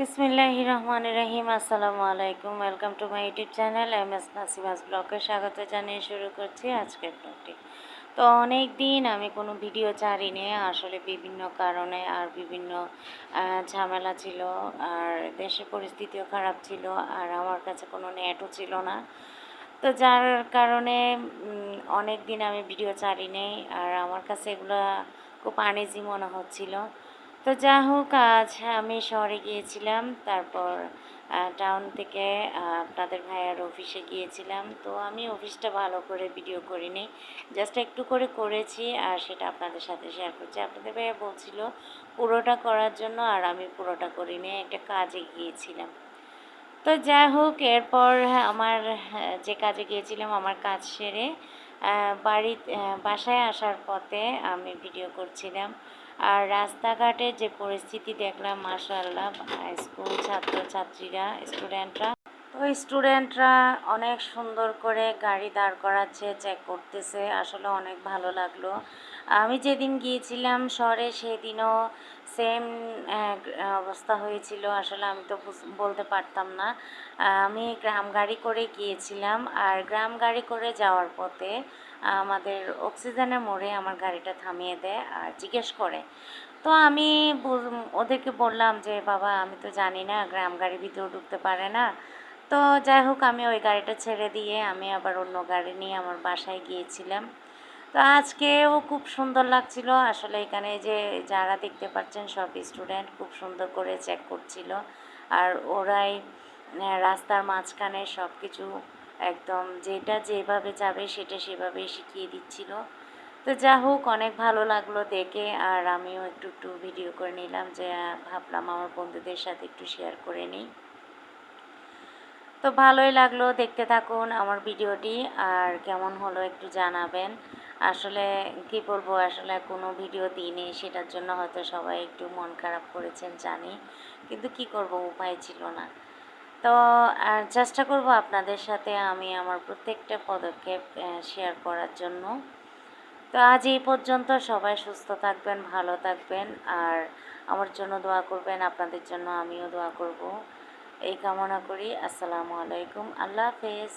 বিসমিল্লাহ রহমান রহিম, আসসালামু আলাইকুম, welcome to my YouTube channel M S Nasima's ব্লগে স্বাগত জানিয়ে শুরু করছি আজকের ব্লগটি। তো অনেক দিন আমি কোনো ভিডিও ছাড়িনি, আসলে বিভিন্ন কারণে আর বিভিন্ন ঝামেলা ছিল, আর দেশের পরিস্থিতিও খারাপ ছিল, আর আমার কাছে কোনো নেটও ছিল না। তো যার কারণে অনেক দিন আমি ভিডিও ছাড়িনি, আর আমার কাছে এগুলো খুব আনেজি মনে হচ্ছিল। তো যা হোক, আজ আমি শহরে গিয়েছিলাম, তারপর টাউন থেকে আপনাদের ভাইয়ার অফিসে গিয়েছিলাম। তো আমি অফিসটা ভালো করে ভিডিও করিনি জাস্ট একটু করে করেছি আর সেটা আপনাদের সাথে শেয়ার করছি। আপনাদের ভাইয়া বলছিল পুরোটা করার জন্য আর আমি পুরোটা করিনি, একটা কাজে গিয়েছিলাম। তো যাই হোক, এরপর আমার, যে কাজে গিয়েছিলাম আমার কাজ সেরে বাড়ি বাসায় আসার পথে আমি ভিডিও করছিলাম। আর রাস্তাঘাটে যে পরিস্থিতি দেখলাম মাশাআল্লাহ স্কুল ছাত্রছাত্রীরা স্টুডেন্টরা তো স্টুডেন্টরা অনেক সুন্দর করে গাড়ি দাঁড় করাচ্ছে চেক করতেছে, আসলে অনেক ভালো লাগল। আমি যেদিন গিয়েছিলাম শহরে সেদিনও সেম অবস্থা হয়েছিল, আসলে আমি তো বলতে পারতাম না। আমি গ্রাম গাড়ি করে গিয়েছিলাম আর গ্রাম গাড়ি করে যাওয়ার পথে আমাদের অক্সিজেনের মোড়ে আমার গাড়িটা থামিয়ে দেয় আর জিজ্ঞেস করে। তো আমি ওদেরকে বললাম যে, বাবা, আমি তো জানি না, গ্রাম গাড়ি ভিতরে ঢুকতে পারে না। তো যাই হোক, আমি ওই গাড়িটা ছেড়ে দিয়ে আমি আবার অন্য গাড়ি নিয়ে আমার বাসায় গিয়েছিলাম। তো আজকেও খুব সুন্দর লাগছিল। আসলে এখানে যে যারা দেখতে পাচ্ছেন, সব স্টুডেন্ট খুব সুন্দর করে চেক করছিল। আর ওরাই রাস্তার মাঝখানে সব কিছু একদম যেটা যেভাবে যাবে সেটা সেভাবেই শিখিয়ে দিচ্ছিল। তো যা হোক, অনেক ভালো লাগল দেখে। আর আমিও একটু একটু ভিডিও করে নিলাম যে ভাবলাম আমার বন্ধুদের সাথে একটু শেয়ার করে নিই। তো ভালোই লাগল দেখতে থাকুন আমার ভিডিওটি, আর কেমন হলো একটু জানাবেন। আসলে কি বলব, আসলে কোনো ভিডিও দিইনি, সেটার জন্য হয়তো সবাই একটু মন খারাপ করেছেন, জানি। কিন্তু কি করব, উপায় ছিল না। তো, আর চেষ্টা করব আপনাদের সাথে আমি আমার প্রত্যেকটা পদক্ষেপ শেয়ার করার জন্য। তো আজ এই পর্যন্ত সবাই সুস্থ থাকবেন, ভালো থাকবেন, আর আমার জন্য দোয়া করবেন, আপনাদের জন্য আমিও দোয়া করব। এই কামনা করি। আসসালামু আলাইকুম। আল্লাহ হাফেজ।